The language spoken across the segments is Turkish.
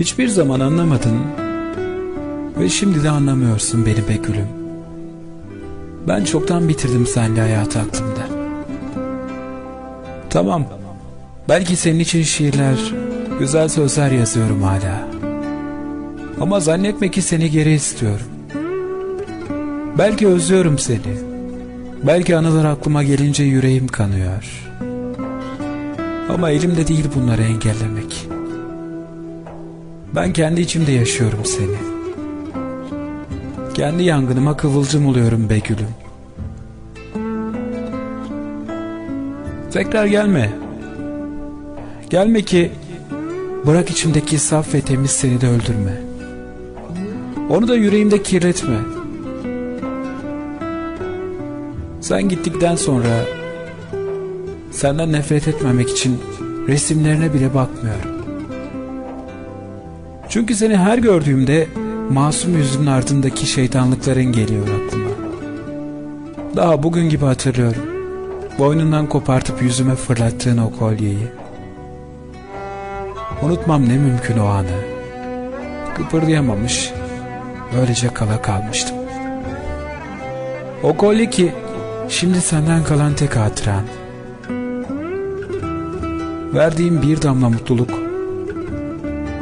Hiçbir zaman anlamadın ve şimdi de anlamıyorsun beni be gülüm. Ben çoktan bitirdim seninle hayatı aklımda. Tamam, belki senin için şiirler, güzel sözler yazıyorum hala. Ama zannetme ki seni geri istiyorum. Belki özlüyorum seni. Belki anılar aklıma gelince yüreğim kanıyor. Ama elimde değil bunları engellemek. Ben kendi içimde yaşıyorum seni. Kendi yangınıma kıvılcım oluyorum be gülüm. Tekrar gelme. Gelme ki bırak içimdeki saf ve temiz seni de öldürme. Onu da yüreğimde kirletme. Sen gittikten sonra senden nefret etmemek için resimlerine bile bakmıyorum. Çünkü seni her gördüğümde masum yüzünün ardındaki şeytanlıkların geliyor aklıma. Daha bugün gibi hatırlıyorum. Boynundan kopartıp yüzüme fırlattığın o kolyeyi. Unutmam ne mümkün o anı. Kıpırdayamamış, öylece kala kalmıştım. O kolye ki şimdi senden kalan tek hatıran. Verdiğim bir damla mutluluk,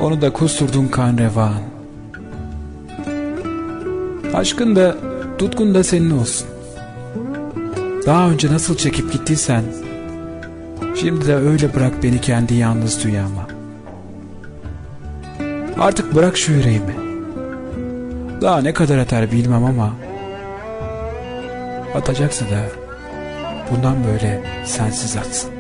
onu da kusturduğun kan revan. Aşkın da tutkun da senin olsun. Daha önce nasıl çekip gittiysen, şimdi de öyle bırak beni kendi yalnız dünyama. Artık bırak şu yüreğimi. Daha ne kadar atar bilmem ama atacaksa da bundan böyle sensiz atsın.